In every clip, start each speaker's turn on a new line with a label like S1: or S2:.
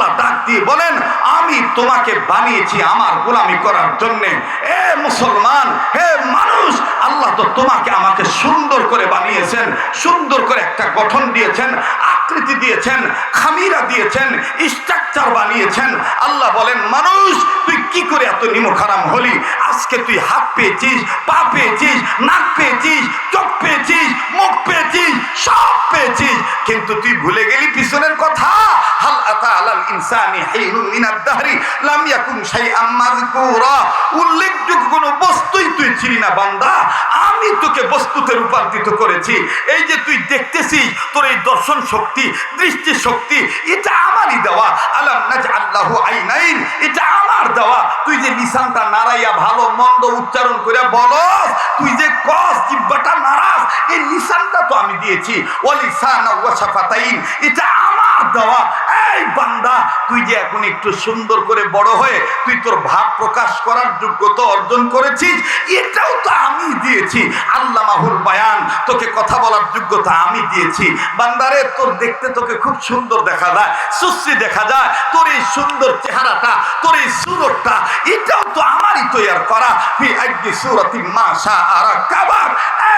S1: আল্লাহ ডাক দিয়ে বলেন, আমি তোমাকে বানিয়েছি আমার গোলামি করার জন্য। এ মুসলমান, হে মানুষ, আল্লাহ তো তোমাকে আমাকে সুন্দর করে বানিয়েছেন, সুন্দর করে একটা গঠন দিয়েছেন। আকৃতি দিয়েছেন, খামিরা দিয়েছেন স্ট্রাকচার বানিয়েছেন। আল্লাহ বলেন, মানুষ, তুই কি করে এত নিমখারাম হলি? আজকে তুই হাত পেয়েছিস, পা পেয়েছিস, নাক পেয়েছিস, চোখ পেয়েছিস, মুখ পেয়েছিস, সব পেয়েছিস। কিন্তু তুই ভুলে গেলি পিছনের কথা। হাল আতা আলাল ইনসানি হাইনুন মিনাদ দাহরি, লাম ইয়াকুন উল্লেখযোগ্য কোনো বস্তুই তুই ছিলি না, বান্দা। আমি তোকে বস্তুতে রূপান্তরিত করেছি। এই যে তুই দেখতেছিস, তোর এই দর্শন শক্তি দৃষ্টি শক্তি, এটা আমারই দেওয়া। আলাম নাজ আল্লাহ আইনাইন, এটা আমার দেওয়া। তুই যে নিশানটা নাড়াইয়া ভালো মন্দ উচ্চারণ করে বলস, তুই যে কস জিব্বাটা নাড়াস, এই নিশানটা তো আমি দিয়েছি। ও লিসান ওয়া শাফাতাইন এটা আমার দেওয়া। এই বান্দা, তুই যে এখন একটু সুন্দর করে বড় হয়ে তুই তোর ভাব প্রকাশ করার যোগ্যতা অর্জন করেছিস, এটাও তো আমি দিয়েছি। আল্লাহ মাহুল বায়ান, তোকে কথা বলার যোগ্যতা আমি দিয়েছি। বান্দারে, তোর দেখতে তোকে খুব সুন্দর দেখা যায় সুশ্রী দেখা যায়। তোর এই সুন্দর চেহারাটা, তোর এই সুরতটা, এটাও তো আমারই তৈয়ার করা। সুরতি মাশা আর কাবার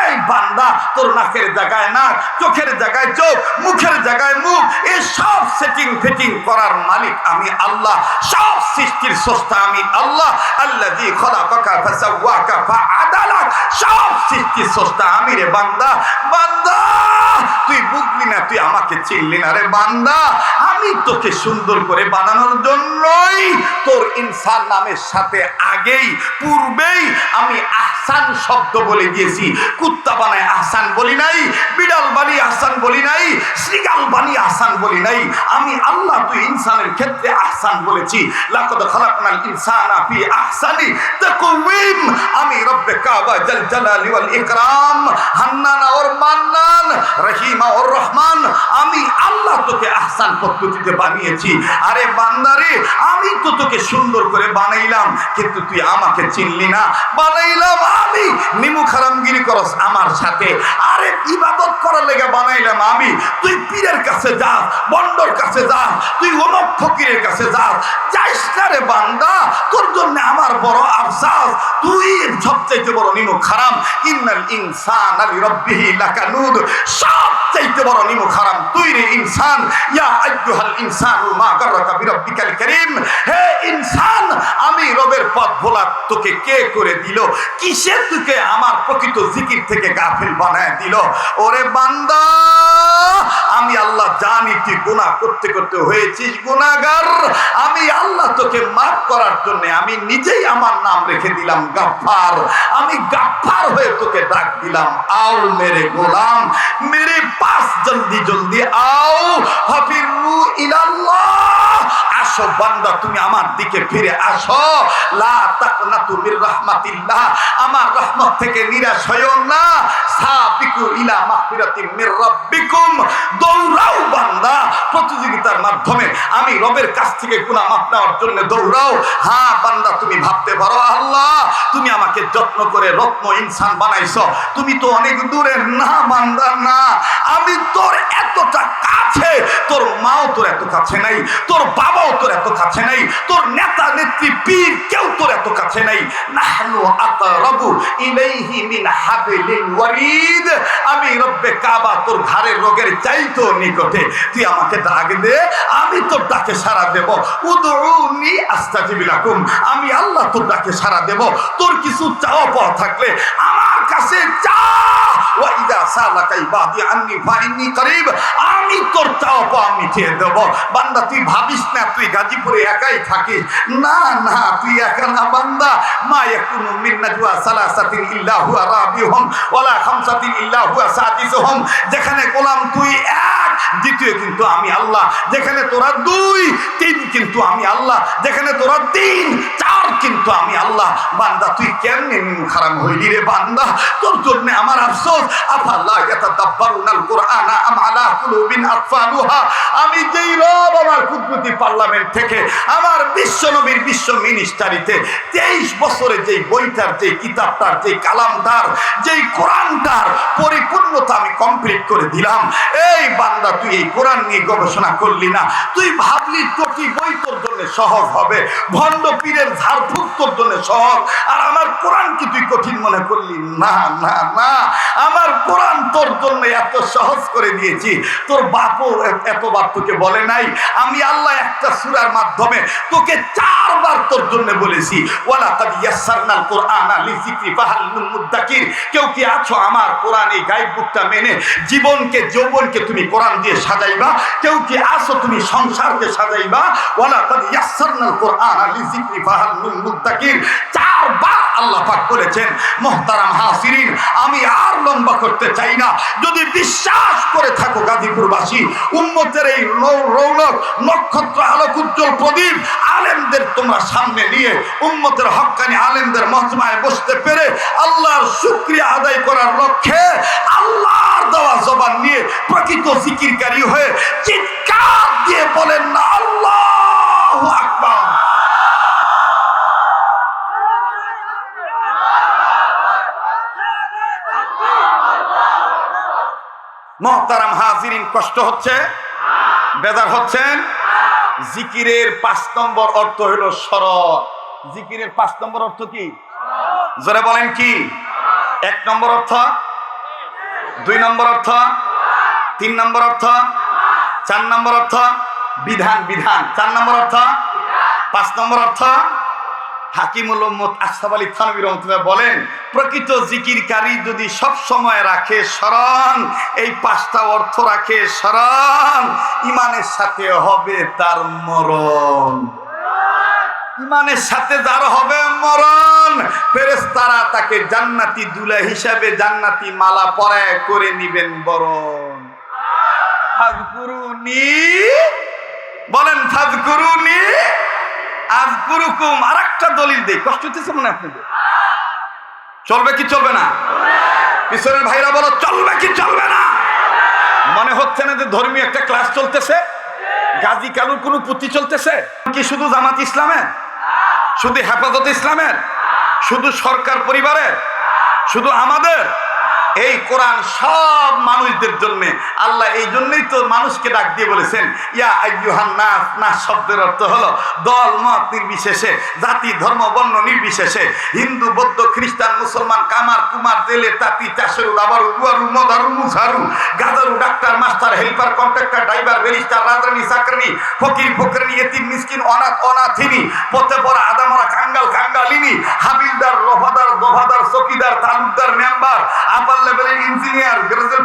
S1: এই বান্দা তোর নাকের জায়গায় নাক চোখের জায়গায় চোখ, মুখের জায়গায় মুখ এই সব সেটিং ফিটিং করার মালিক আমি আল্লাহ। সব সৃষ্টির স্রষ্টা আমি আল্লাহ। আল্লাহ আল্লাযী খলাকাকা ফাসাওয়াকা ফাআদালাক সব সৃষ্টির স্রষ্টা আমি রে বান্দা। বান্দা! তুই বুঝলি না, তুই আমাকে চিনলি না রে বান্দা। আমি তোকে সুন্দর করে বানানোর জন্যই তোর ইনসান নামের সাথে আগেই, পূর্বেই আমি আহসান শব্দ বলে দিয়েছি। কুত্তা বানায় আহসান বলি নাই, বিড়াল বানি আহসান বলি বলি নাই। আমি আল্লাহ তুই ইনসানের ক্ষেত্রে আহসান বলেছি। লাকদ খালাকনাল ইনসানা ফি আহসানি। তাকওয়িম আমি রব্বে কাবা জাল জালালি ওয়াল ইকরাম। হান্নান ওর মান্নান, রহিমা ওর রহমান। আমি আল্লাহ তোকে আহসান পদ্ধতিতে বানিয়েছি। আরে বান্দারে, আমি তো তোকে সুন্দর করে বানাইলাম, কিন্তু তুই আমাকে চিনলি না। বানাইলাম আমি। নিমু খারামগিরি করস আমার সাথে। আরে ইবাদত করার লেগে বানাইলাম আমি। তুই পীরের কাছে যাস। বন্ডর কাছে যাস, তুই অমক ফকিরের কাছে যাস, যাইস না রে বান্দা, তোর জন্য আমার বড় আফসাস। তুই সবচাইতে বড় নিমু খারাম ইন্নাল ইনসান আলি রব্বিহি লাকানুদ সবচাইতে বড় নিমু খারাম তুই রে ইনসান। ইয়া আইয়ুহাল ইনসানু মা গাররাকা বিরাব্বিকাল কারীম। হে ইনসান, আমি রবের পথ ভোলা তোকে কে করে দিল? কিসে তোকে আমার প্রকৃত জিকির থেকে গাফিল বানায় দিল? ওরে বান্দা, আমি আল্লাহ জানি তুই গুনাহ করতে করতে হয়েছিস, গুনাহগার। আমি আল্লাহ তোকে মাফ করার জন্য আমি নিজেই আমার নাম রেখে দিলাম গাফফার আমি গাফার হয়ে তোকে ডাক দিলাম। আও মেরে গোলাম। মেরে পাস জলদি জলদি আও। হাফিরু আসো বান্দা, তুমি আমার দিকে ফিরে আসো। লা রাহমাতিল্লাহ। আমার রহমত থেকে নিরাশ হইও না। সাবিকু ইলা মির রাব্বিকুম। দৌড়াও বান্দা। প্রতিযোগিতার মাধ্যমে আমি রবের কাছ থেকে গুনাহ মাফ জন্য দৌড়াও। হ্যাঁ বান্দা, তুমি ভাবতে পারো, আল্লাহ, তুমি আমাকে যত্ন করে রত্ন ইনসান বানাইছো। তুমি তো অনেক দূরে না বান্দা, না। আমি তোর এতটা কাছে, তোর মাও তোর এত কাছে নাই। তোর বাবাও তোর এত কাছে নাই? তোর নেতা, নেত্রী, পীর কেউ তোর এত কাছে নাই? নাহনু আতারাবু ইলাইহি মিন ওয়ারিদ। আমি রব্বে কাবা, তোর ঘাড়ের রোগের চাইতো নিকটে। তুই আমাকে ডাক দে, আমি তোর ডাকে সাড়া দেব। উদউনি আস্তাজিব লাকুম। আমি আল্লাহ তোর ডাকে সাড়া দেব। তোর কিছু চাওয়া পাওয়া থাকলে আমার কাছে চা ওয়াইদা সালাকা ইবাদি আন্নি ফাইন্নি করিব। আমি তোর চাওয়া পাওয়া মিটিয়ে দেব। বান্দা, তুই ভাবিস না, তুই গাজীপুরে একাই থাকিস? না না, তুই একা না, বান্দা। মা ইয়াকুনু মিন নাজওয়া সালাসাতিন ইল্লা হুয়া রাবিহুম, ওয়ালা খামসাতিন ইল্লা হুয়া সাদিসুহুম। যেখানে গোলাম তুই এক দ্বিতীয় কিন্তু আমি আল্লাহ, যেখানে তোরা দুই, তিন কিন্তু আমি আল্লাহ, যেখানে তোরা তিন, চার কিন্তু আমি আল্লাহ। বান্দা, তুই কেমনে নিম হইলি রে বান্দা? তোর জন্য আমার আফসোস। আফাল্লাহ কুলুবিন আমি যেই রব আমার পার্লামেন্ট থেকে, আমার বিশ্বনবীর বিশ্ব মিনিস্টারিতে তেইশ বছরে যেই বইটার, যেই কিতাবটার, যেই কালামটার, যেই কোরআনটার পরিপূর্ণতা আমি কমপ্লিট করে দিলাম। এই বান্দা লেখাপড়া তুই এই কোরআন নিয়ে গবেষণা করলি না। তুই ভাবলি তোটি বই তোর জন্য সহজ হবে, ভণ্ড পীরের ঝাড়ফুক তোর জন্য সহজ, আর আমার কোরআন কি তুই কঠিন মনে করলি? না না না, আমার কোরআন তোর জন্য এত সহজ করে দিয়েছি। তোর বাপও এতবার তোকে বলে নাই, আমি আল্লাহ একটা সূরার মাধ্যমে তোকে চারবার তোর জন্য বলেছি। ওয়ালা কাদ ইয়াসসারনাল কোরআনা লিযিকরি ফাহাল মিন মুদ্দাকির কেউ কি আছো আমার কোরআন এই গাইড বুকটা মেনে? জীবনকে, যৌবনকে তুমি কোরআন দিয়ে সাজাইবা। কেউ কি আসো তুমি সংসারকে সাজাইবা? ওয়ালা কাদ ইয়াসসারনাল কোরআনা লিযিকরি ফাহাল মিন মুদ্দাকির চারবার আল্লাহ পাক বলেছেন, মোহতারাম হাসিরিন, আমি আর লম্বা করতে চাই না। যদি বিশ্বাস করে থাকো গাজীপুরবাসী, উম্মতের এই রৌনক, নক্ষত্র আলোক উজ্জ্বল প্রদীপ, আলেমদের তোমরা সামনে নিয়ে উম্মতের হক্কানি আলেমদের মহতমায় বসতে পেরে আল্লাহর শুক্রিয়া আদায় করার লক্ষ্যে আল্লাহর দেওয়া জবান নিয়ে প্রকৃত জিকিরকারী হয়ে চিৎকার দিয়ে বলেন না, আল্লাহ আকবার। মহতারাম হাজিরিন, কষ্ট হচ্ছে? বেদার হচ্ছেন? জিকিরের পাঁচ নম্বর অর্থ হলো সরল। জিকিরের পাঁচ নম্বর অর্থ কি? জোরে বলেন কি? এক নম্বর অর্থ? দুই নম্বর অর্থ তিন নম্বর অর্থ চার নম্বর অর্থ বিধান বিধান। চার নম্বর অর্থ পাঁচ নম্বর অর্থ হাকিমুল উম্মত আশরাফ আলী থানবী রহমতুল্লাহ বলেন প্রকৃত জিকিরকারী যদি সব সময় রাখে স্মরণ এই পাঁচটা অর্থ রাখে স্মরণ ইমানের সাথে হবে তার মরণ। ইমানের সাথে যার হবে মরণ, ফেরেশতারা তাকে জান্নাতি দুলা হিসাবে জান্নাতি মালা পরায় করে নিবেন বরণ। ফাজকুরুনি, বলেন ফাজকুরুনি, আজকুরুকুম আর একটা দলিল কষ্ট হতেছে মনে চলবে কি চলবে না? ভাইরা বলো, চলবে কি চলবে না? মনে হচ্ছে না যে ধর্মীয় একটা ক্লাস চলতেছে? কোনো চলতেছে? কি শুধু জামাত ইসলামের? শুধু হেফাজত ইসলামের শুধু সরকার পরিবারের শুধু আমাদের। এই কোরআন সব মানুষদের জন্য। আল্লাহ এই জন্যই তো মানুষকে ডাক দিয়ে বলেছেন, ইয়া আইয়ুহান নাস নাস শব্দের অর্থ হলো দল, মত নির্বিশেষে, জাতি, ধর্ম, বর্ণ নির্বিশেষে। হিন্দু, বৌদ্ধ, খ্রিস্টান, মুসলমান, কামার, কুমার, জেলে, তাঁতি, চাষের আবার উয়ারু মদারু, মুঝারু গাদারু doctor, master, helper, contractor, driver, barrister Rajrani চাকরানি ফকির ফকরানি এতিম, মিসকিন, অনাথ, অনাথিনী, পথে পড়া, আদামরা, কাঙ্গাল, কাঙ্গালিনী, হাবিলদার, রফাদার দফাদার চকিদার, তালুকদার, মেম্বার আপার লেভেলের ইঞ্জিনিয়ার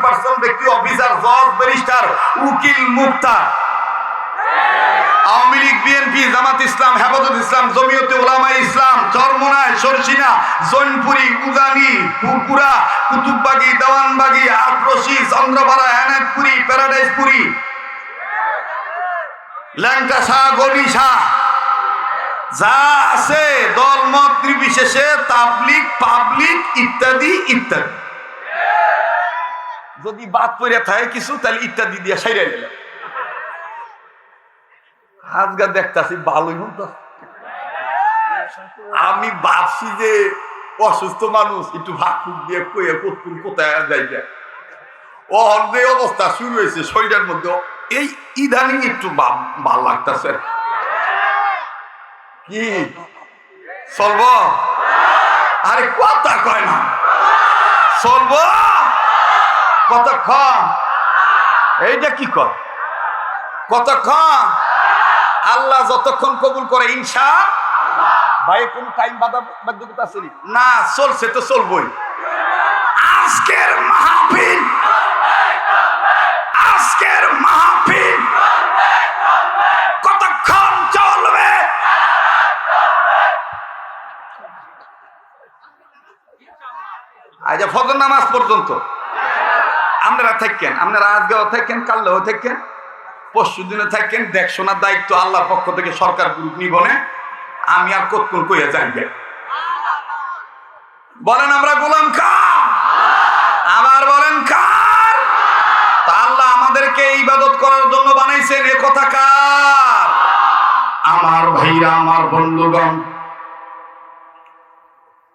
S1: পার্সন ব্যক্তি অফিসার জজ ব্যারিস্টার উকিল, মুক্তা। আওয়ামী লীগ বিএনপি জামাত ইসলাম, হেফাজত ইসলাম, জমিয়তে ওলামা ইসলাম সরসিনা, জৈনপুরি পুরপুরা কুতুববাগি, দেওয়ানবাগি চন্দ্রপাড়া এনায়তপুরি প্যারাডাইসপুরি ল্যাংটা শাহ গনি শাহ যা আছে দল মত নির্বিশেষে তাবলিক পাবলিক, ইত্যাদি ইত্যাদি। যদি বাদ পড়ে থাকে কিছু, তাহলে ইত্যাদি দিয়ে সাইরে গেলে আজকে দেখতেছি, ভালোই হতো। আমি ভাবছি যে অসুস্থ মানুষ, একটু ভাগ ফুক দিয়ে কয়ে কতক্ষণ কোথায় যাইবে ও যে অবস্থা শুরু হয়েছে শরীরের মধ্যে, এই ইদানিং একটু ভালো লাগতেছে। কি? চলব আরে কথা কয় না। চলব কতক্ষণ? এইটা কি কয় কতক্ষণ? আল্লাহ যতক্ষণ কবুল করে ইনসা ভাই, কোন টাইম বাধা বাধ্যতা আছে না, চলছে তো চলবই। আজকের মাহফিল আজকের মাহফিল। কতক্ষণ চলবে? আজ ফজর নামাজ পর্যন্ত। আপনারা থাকেন, আপনারা আজকেও থাকেন কালও থাকেন, পরশু দিনে থাকেন। দেখশোনার দায়িত্ব আল্লাহর পক্ষ থেকে সরকার গ্রুপ নিবনে আমি আর কতক্ষণ কইয়া যাইবে বলেন আমরা গোলাম কার? আবার বলেন কার? তা আল্লাহ আমাদেরকে ইবাদত করার জন্য বানাইছেন, এ কথা কার? আমার ভাইরা, আমার বন্ধুগণ,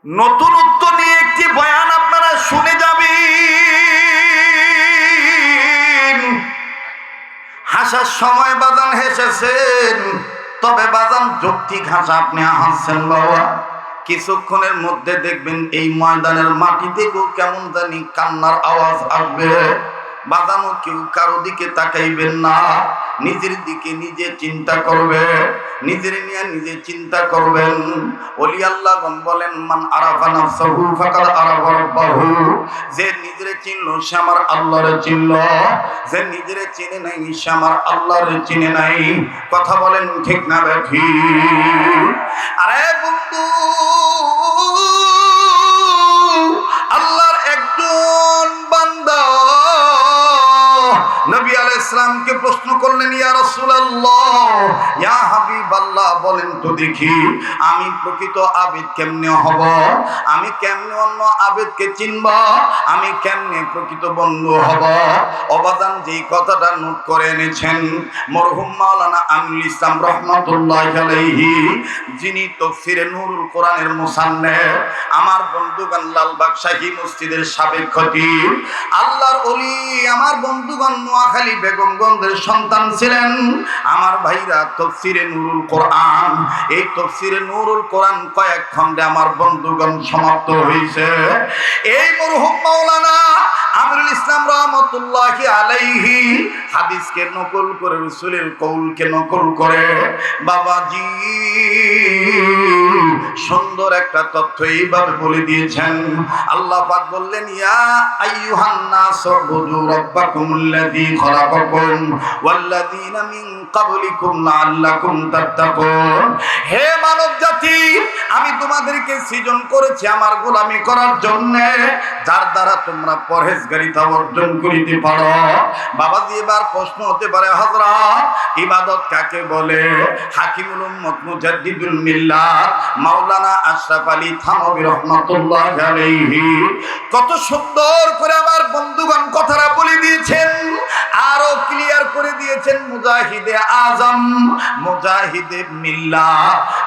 S1: নতুনত্ব নিয়ে একটি বয়ান আপনারা শুনে যাবেন। আসার সময় বাজান হেসেছেন। তবে বাজান যৌক্তিক হাসা আপনি হাসছেন বাবা। কিছুক্ষণের মধ্যে দেখবেন এই ময়দানের মাটি থেকেও কেমন জানি কান্নার আওয়াজ আসবে। বাজানো কেউ কারও দিকে তাকাইবেন না। নিজের দিকে নিজে চিন্তা করবে নিজের নিয়ে নিজে চিন্তা করবেন। ওলি আল্লাহ বলেন, মান আরাফা নাফসাহু ফাকাদ আরাফা রাব্বাহু। যে নিজেরে চিনল সে আমার আল্লাহরে চিনল যে নিজেরে চিনে নাই সে আমার আল্লাহরে চিনে নাই। কথা বলেন ঠিক না দেখি আরে বন্ধু নবী আলাইহিস সালামকে প্রশ্ন করলেন, ইয়া রাসূলুল্লাহ, ইয়া হাবিবাল্লাহ, বলেন, তো দেখি, আমি প্রকৃত আবেদ কেমনে হব? আমি কেমনে অন্য আবেদকে চিনব? আমি কেমনে প্রকৃত বন্ধু হব? অবাদান যেই কথাটা নোট করে এনেছেন, মরহুম মাওলানা আমিনুল ইসলাম রহমতুল্লাহ আলাইহি, যিনি তফসিরে নুরুল কোরআনের মুসান্নেফ, আমার বন্ধুগণ লালবাগ শাহী মসজিদের সাবেক খতিব, আল্লাহর ওলি আমার বন্ধুগণ নোয়াখালী বেগমগঞ্জের সন্তান ছিলেন। আমার ভাইরা তফসিরে নুরুল কোরআন। এই তফসিরে নুরুল কোরআন কয়েক খণ্ডে আমার বন্ধুগণ সমাপ্ত হয়েছে। এই মরহুম মাওলানা ইসলাম আলাইহি হাদিসকে নকল করে, রসুলের কৌলকে নকল করে। বাবাজি, সুন্দর একটা তথ্য এইভাবে বলে দিয়েছেন। আল্লাহ পাক বললেন, ইয়া মিন লাআল্লাকুম তাত্তাকুন। হে মানব জাতি আমি তোমাদেরকে সৃজন করেছি আমার গোলামি করার জন্য। যার দ্বারা তোমরা পরহেজগারিতা অর্জন করিতে পারো। বাবাজি এবার প্রশ্ন হতে পারে, হযরত, ইবাদত কাকে বলে? হাকিমুল উম্মত মুজাদ্দিদুল মাওলানা আশরাফ আলী আলাইহি কত সুন্দর করে আমার বন্ধুগণ কথাটা বলে দিয়েছেন, আরও ক্লিয়ার করে দিয়েছেন মুজাহিদে আজম, মুজাহিদে মিল্লা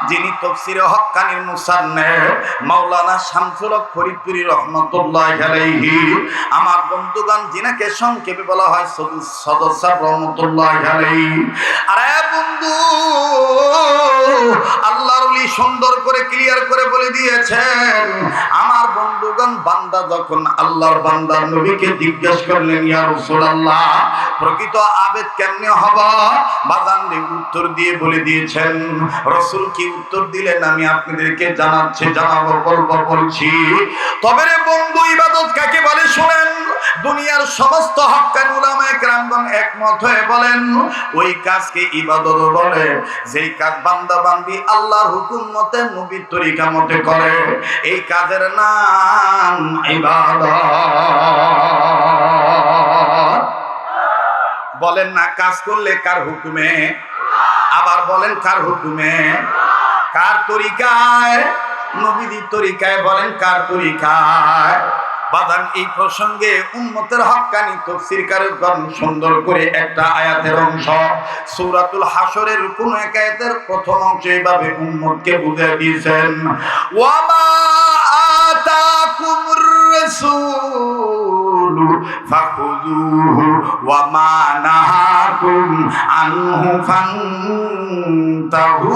S1: যিনি তফসিরে হক্কানির মুসান্নেফ মাওলানা শামসুল ফরিদপুরি রহমতুল্লাহ আলাইহি আমার বন্ধুগণ, যিনাকে সংক্ষেপে বলা হয় সদস্য রহমতুল্লাহ আরে বন্ধু, আল্লাহর সুন্দর করে ক্লিয়ার করে বলে দিয়েছেন। আমার বন্ধুগণ, বান্দা যখন আল্লাহর বান্দার নবীকে জিজ্ঞেস করলেন, ইয়া রাসূলুল্লাহ, প্রকৃত আবেদ কেমনে হব? বাদান উত্তর দিয়ে বলে দিয়েছেন, রসুল কি উত্তর দিলেন? আমি আপনাদেরকে জানাচ্ছি, জানাব, বলব, বলছি। তবে রে বন্ধু, ইবাদত কাকে বলে শোনেন? দুনিয়ার সমস্ত হক্কান উলামা একরামগণ একমত হয়ে বলেন, ওই কাজকে ইবাদত বলে। যেই কাজ বান্দা বান্দি আল্লাহর হুকুম মতে, নবীর তরিকা মতে করে, এই কাজের নাম ইবাদত। বলেন না, কাজ করলে কার হুকুমে? আবার বলেন, কার হুকুমে? কার তরিকায়? নবীদের তরিকায় বলেন, কার তরিকায়? বাদান এই প্রসঙ্গে উম্মতের হক্কানি তফসির কারকগণ সুন্দর করে একটা আয়াতের অংশ। সূরাতুল হাসরের কোন এক আয়াতের প্রথম অংশ এইভাবে উম্মতকে বুঝিয়ে দিয়েছেন, ওয়ামা আতাকুমুর রাসূল ফাখুযুহু ওয়ামা নাহাকুম আনহু ফান্তাহু।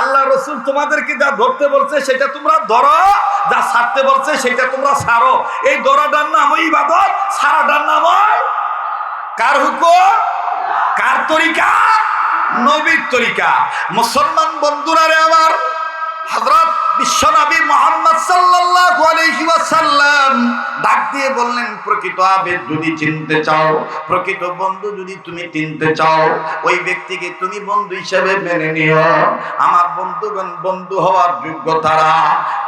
S1: আল্লাহু রসুল তোমাদেরকে যা ধরতে বলছে সেটা তোমরা ধরো, যা ছাড়তে বলছে সেটা তোমরা এই ধরাটার নাম ওই ইবাদত, ছাড়াটার নাম কার হুকুম? কার তরিকা? নবীর তরিকা। মুসলমান বন্ধুরা রে আমার, হযরত বিশ্বনবী মোহাম্মদ আলাইহি ওয়াসাল্লাম ডাক দিয়ে বললেন, প্রকৃত আবেদ যদি চিনতে চাও, প্রকৃত বন্ধু যদি তুমি চিনতে চাও, ওই ব্যক্তিকে তুমি বন্ধু হিসেবে মেনে নিও। আমার বন্ধুগণ বন্ধু হওয়ার যোগ্য তারা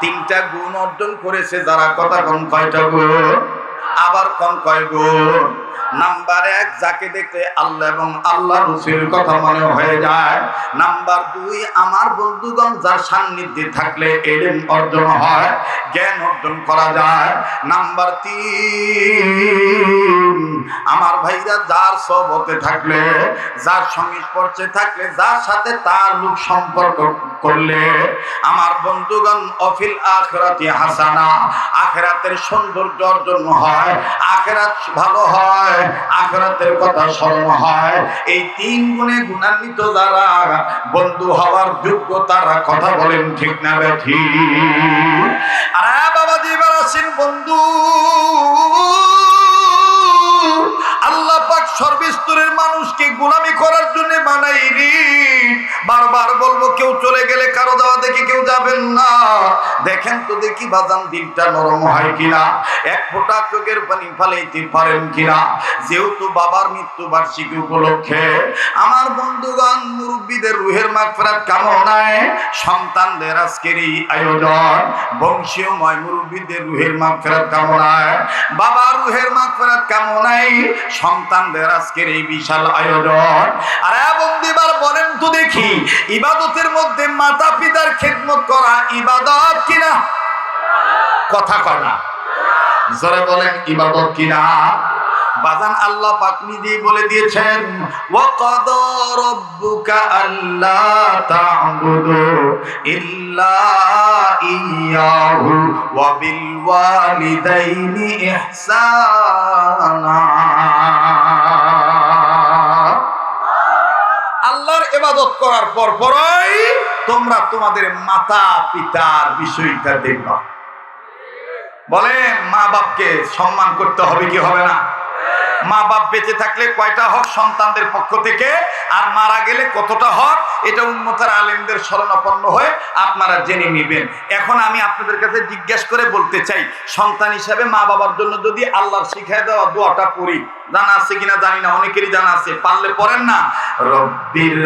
S1: তিনটা গুণ অর্জন করেছে, যারা কথা কোন কয়টা গুণ আবার কম কয় গুণ নাম্বার এক, যাকে দেখলে আল্লাহ এবং আল্লাহ রসুলের কথা মনে হয়ে যায়। নাম্বার দুই, আমার বন্ধুগণ যার সান্নিধ্যে থাকলে এলেম অর্জন হয়, জ্ঞান অর্জন করা যায়। নাম্বার তিন, আমার ভাইরা যার সবতে থাকলে, যার সংস্পর্শে থাকলে, যার সাথে তার লোক সম্পর্ক করলে, আমার বন্ধুগণ অফিল আখরাতি হাসানা, আখেরাতের সৌন্দর্য অর্জন হয়, আখেরাত ভালো হয়। আখেরাতের কথা স্মরণ হয়। এই তিন গুণে গুণান্বিত যারা, বন্ধু হওয়ার যোগ্য তারা কথা বলেন ঠিক না বেঠি আর বাবা দিবার আসেন বন্ধু। আল্লাহ পাক সর্বস্তরের মানুষকে গোলামি করার জন্য বানাইনি। বারবার বলব, কেউ চলে গেলে কারও দেওয়া দেখে কেউ যাবেন না। দেখেন তো দেখি বাজান দিনটা নরম হয় কিনা, এক ফোঁটা চোখের পানি ফালাইতে পারেন কিনা। যেহেতু বাবার মৃত্যু বার্ষিকী উপলক্ষে, আমার বন্ধুগণ, মুরব্বীদের রুহের মাগফিরাত কামনায় সন্তানদের আজকের এই আয়োজন, বংশীয় ময় মুরব্বীদের রুহের মাগফিরাত কামনায়, বাবার রুহের মাগফিরাত কামনায় সন্তানদের আজকের এই বিশাল আয়োজন। আর বন্দিবার বলেন তো দেখি, ইবাদতের মধ্যে মাতা পিতার খেদমত করা ইবাদত কিনা? কথা কনা জোরে বলেন, ইবাদত কিনা? বাজান আল্লাহ পাক নিজেই বলে দিয়েছেন, ওয়াকাদ রাব্বুকা আল্লা তা'বুদু ইল্লা ইয়াহু ওয়া বিল ওয়ালিদাইনি ইহসানা। আল্লাহর ইবাদত করার পর পরই তোমরা তোমাদের মাতা পিতার বিষয়টা দেখবা। বলে মা বাপকে সম্মান করতে হবে কি হবে না? মা বাপ বেঁচে থাকলে কয়টা হক সন্তানদের পক্ষ থেকে? আর মারা গেলে কতটা হক? এটা উন্মতার আলেমদের শরণাপন্ন হয়ে আপনারা জেনে নেবেন। এখন আমি আপনাদের কাছে জিজ্ঞেস করে বলতে চাই, সন্তান হিসাবে মা বাবার জন্য যদি আল্লাহর শিখায় দেওয়া দোয়াটা পড়ি, জানা আছে কিনা জানি না, অনেকেরই জানা আছে, পারলে পড়েন না? রব্বির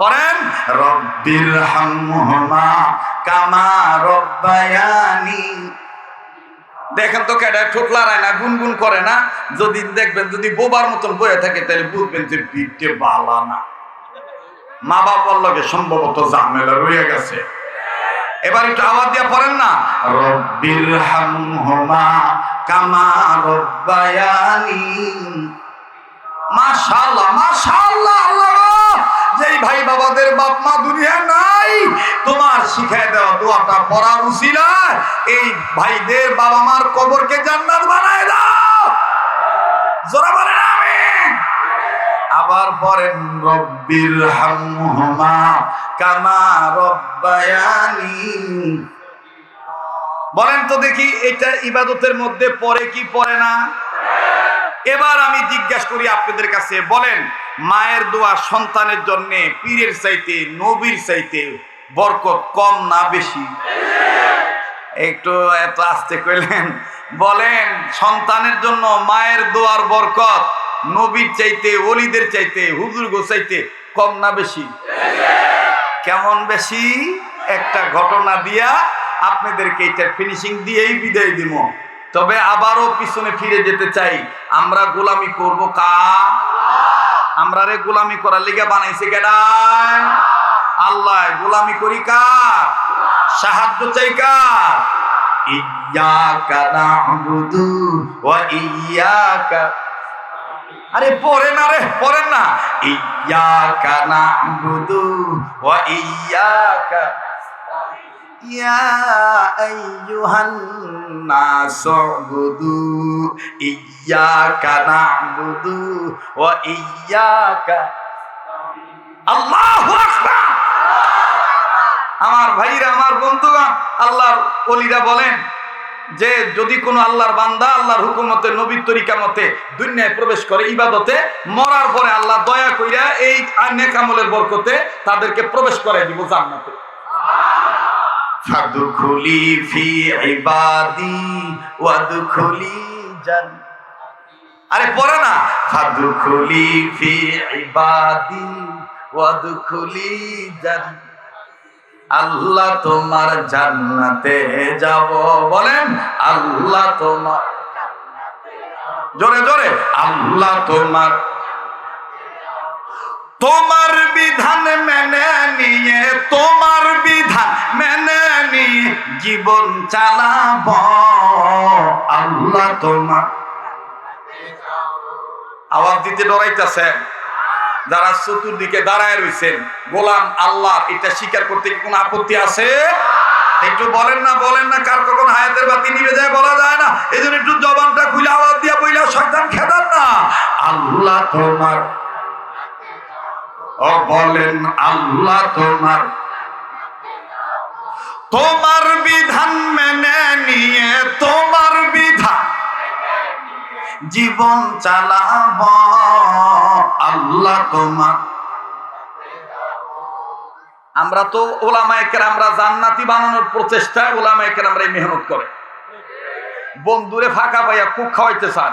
S1: পড়েন? রব্বির হামহুমা দেখেন তো কেডা ঠোঁট লড়ায় না, গুনগুন করে না। যদি দেখবেন, যদি বোবার মতন বয়ে থাকে, তাহলে বুঝবেন যে বিটে বালা না। মা বাবার লগে সম্ভবত ঝামেলা রয়ে গেছে। এবার একটু আওয়াজ দিয়া পড়েন না। রব্বির হামহুমা কামা রব্বায়ানি। মাশাআল্লাহ মাশাআল্লাহ, আল্লাহ! যেই ভাই বাবাদের বাপ মা দুনিয়া নাই তোমার শিখায় দেওয়া দোয়াটা পড়ার উসিলা এই ভাইদের বাবা মার কবরকে জান্নাত বানায় দাও। জোরা বলেন, আমিন। আবার পড়েন রব্বির হামহুমা কামা রব্বায়ানি। বলেন তো দেখি, এটা ইবাদতের মধ্যে পড়ে কি পড়ে না? এবার আমি জিজ্ঞাসা করি আপনাদের কাছে, বলেন মায়ের দোয়া সন্তানের জন্য, পীরের চাইতে, নবীর চাইতে বরকত কম না বেশি। একটু এত আসতে কইলেন, বলেন, সন্তানের জন্য মায়ের দোয়ার বরকত নবীর চাইতে অলিদের চাইতে, হুজুর চাইতে কম না বেশি? কেমন বেশি? একটা ঘটনা দিয়া আপনাদেরকে এটা ফিনিশিং দিয়েই বিদায় দিব তবে আবারও পিছনে ফিরে যেতে চাই। আমরা গোলামি করব কা? আমরা রে গোলামি করার লিগে বানাইছে কেডায় আল্লাহ, গোলামি করি কার? সাহায্য চাই কার? ইয়াকা না'বুদু ওয়া ইয়াকা আরে পড়েন আরে পড়েন না। ইয়াকা না'বুদু ওয়া ইয়াকা আইয়ুহান নাস উবুদু ইয়াকা না'বুদু ওয়া ইয়াকা আল্লাহু আকবার। আমার ভাইরা, আমার বন্ধুগণ, আল্লাহর ওলিরা বলেন যে যদি কোনো আল্লাহর বান্দা আল্লাহর হুকুমতে, নবীর তরিকা মতে দুনিয়ায় প্রবেশ করে ইবাদতে, মরার পরে আল্লাহ দয়া কইরা এই নেকামলের বরকতে তাদেরকে প্রবেশ করে দিব জান্নাতে। ফাদুখুলি ফি ইবাদি ওয়াদুখুলি জান। আরে পড়ে না। ফাদুখুলি ফি ইবাদি ওয়াদুখুলি জান। আল্লাহ তোমার জান্নাতে যাব। বলেন, আল্লাহ তোমার জোরে জোরে, আল্লাহ তোমার তোমার বিধান মেনে নিয়ে, তোমার বিধান মেনে নিয়ে জীবন চালাব। আল্লাহ তোমার। আওয়াজ দিতে ডরাইতেছে যারা চতুর্দিকে দাঁড়ায় রইছেন, গোলাম আল্লাহ এটা স্বীকার করতে কোনো আপত্তি আছে? একটু বলেন না বলেন না, কার কখন হায়াতের বাতি নিবে যায় বলা যায় না। এই জন্য একটু জবানটা খুলে আওয়াজ দিয়া বইলা, শয়তান খেদান না। আল্লাহ তোমার। ও বলেন আল্লাহ তোমার। তোমার বিধান মেনে নিয়ে তোমার বিধান। জীবন চালাব, আল্লাহ তোমার। আমরা তো ওলামায়কের আমরা জান্নাতি বানানোর প্রচেষ্টায় ওলামায়কের আমরা মেহনত করে। বন্ধুরে ফাঁকা পাইয়া কুক খাওয়াইতে চান